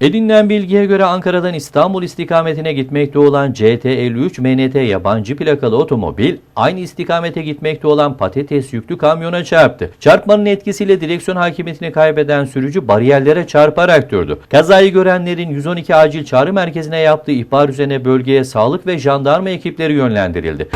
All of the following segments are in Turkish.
Edinilen bilgiye göre Ankara'dan İstanbul istikametine gitmekte olan CT53 MNT yabancı plakalı otomobil aynı istikamete gitmekte olan patates yüklü kamyona çarptı. Çarpmanın etkisiyle direksiyon hakimiyetini kaybeden sürücü bariyerlere çarparak durdu. Kazayı görenlerin 112 acil çağrı merkezine yaptığı ihbar üzerine bölgeye sağlık ve jandarma ekipleri yönlendirildi.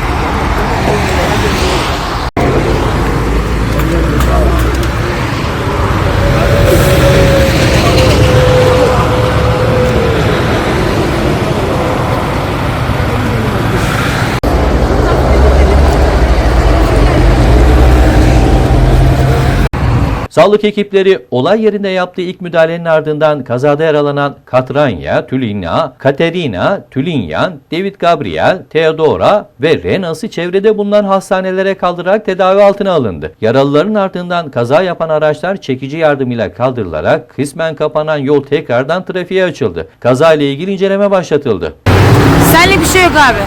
Sağlık ekipleri olay yerinde yaptığı ilk müdahalenin ardından kazada yaralanan Katranya, Tülina, Katerina, Tülinyan, David Gabriel, Theodora ve Renas'ı çevrede bulunan hastanelere kaldırarak tedavi altına alındı. Yaralıların ardından kaza yapan araçlar çekici yardımıyla kaldırılarak kısmen kapanan yol tekrardan trafiğe açıldı. Kaza ile ilgili inceleme başlatıldı. Senlik bir şey yok abi.